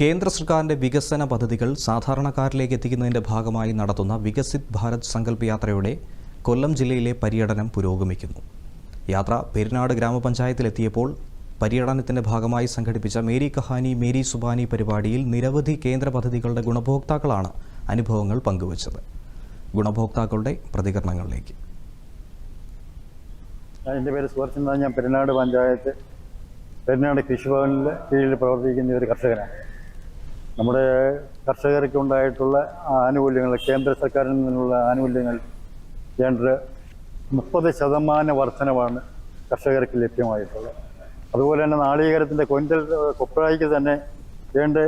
കേന്ദ്ര സർക്കാരിന്റെ വികസന പദ്ധതികൾ സാധാരണക്കാരിലേക്ക് എത്തിക്കുന്നതിന്റെ ഭാഗമായി നടത്തുന്ന വികസിത് ഭാരത് സങ്കല്പ് യാത്രയുടെ കൊല്ലം ജില്ലയിലെ പര്യടനം പുരോഗമിക്കുന്നു. യാത്ര പെരിനാട് ഗ്രാമപഞ്ചായത്തിലെത്തിയപ്പോൾ പര്യടനത്തിന്റെ ഭാഗമായി സംഘടിപ്പിച്ച മേരി കഹാനി മേരി സുബാനി പരിപാടിയിൽ നിരവധി കേന്ദ്ര പദ്ധതികളുടെ ഗുണഭോക്താക്കളാണ് അനുഭവങ്ങൾ പങ്കുവച്ചത്. ഗുണഭോക്താക്കളുടെ പ്രതികരണങ്ങളിലേക്ക്. എന്റെ പേര് സുഹൃത്തുന്ന ഞാൻ പെരുന്നാട് പഞ്ചായത്ത് പെരുന്നാട് കൃഷിഭവനിൽ കീഴിൽ പ്രവർത്തിക്കുന്ന ഒരു കർഷകനാണ്. നമ്മുടെ കർഷകർക്ക് ഉണ്ടായിട്ടുള്ള ആനുകൂല്യങ്ങൾ കേന്ദ്ര സർക്കാരിൽ നിന്നുള്ള ആനുകൂല്യങ്ങൾ കേന്ദ്ര മുപ്പത് ശതമാന വർധനവാണ് കർഷകർക്ക് ലഭ്യമായിട്ടുള്ളത്. അതുപോലെ തന്നെ നാളികേരത്തിന്റെ കൊഞ്ചൽ കൊപ്രായിക്ക് തന്നെ വേണ്ട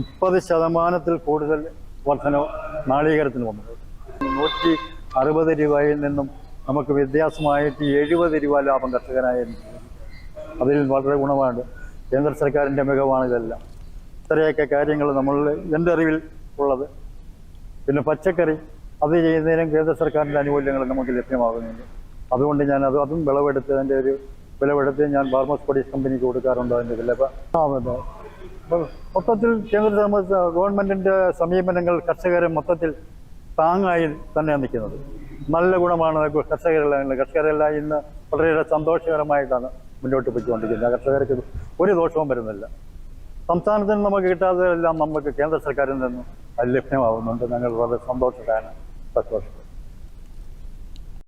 മുപ്പത് ശതമാനത്തിൽ കൂടുതൽ വർധന നാളികേരത്തിന് വന്നത് നൂറ്റി അറുപത് രൂപയിൽ നിന്നും നമുക്ക് വ്യത്യാസമായിട്ട് എഴുപത് രൂപ ലാഭം കർഷകനായിരുന്നു അതിൽ വളരെ ഗുണമാണ്. കേന്ദ്ര സർക്കാരിന്റെ മികവാണ് ഇതെല്ലാം. ഇത്രയൊക്കെ കാര്യങ്ങൾ നമ്മൾ എന്റെ അറിവിൽ ഉള്ളത്. പിന്നെ പച്ചക്കറി അത് ചെയ്യുന്നതിനും കേന്ദ്ര സർക്കാരിന്റെ ആനുകൂല്യങ്ങൾ നമുക്ക് ലഭ്യമാകുന്നുണ്ട്. അതുകൊണ്ട് ഞാൻ അത് അതും വിളവെടുത്ത് അതിന്റെ ഒരു വിളവെടുത്ത് ഞാൻ ഫാർമേഴ്സ് പ്രൊഡ്യൂസ് കമ്പനിക്ക് കൊടുക്കാറുണ്ട് അതിന്റെ വില. മൊത്തത്തിൽ കേന്ദ്ര ഗവൺമെന്റിന്റെ സമീപനങ്ങൾ കർഷകരെ മൊത്തത്തിൽ താങ്ങായി തന്നെ നിൽക്കുന്നത്. നല്ല ഗുണമാണ് കർഷകരെല്ലാം കർഷകരെല്ലാം ഇന്ന് വളരെയേറെ സന്തോഷകരമായിട്ടാണ് മുന്നോട്ട് പോയിക്കൊണ്ടിരിക്കുന്നത്. കർഷകർക്ക് ഒരു ദോഷവും വരുന്നില്ല. സംസ്ഥാനത്തിന് നമുക്ക് കിട്ടാത്തതെല്ലാം നമുക്ക് കേന്ദ്ര സർക്കാരിൽ നിന്നും ലഭ്യമാവുന്നുണ്ട്. ഞങ്ങൾ വളരെ സന്തോഷത്തിലാണ്. സന്തോഷം.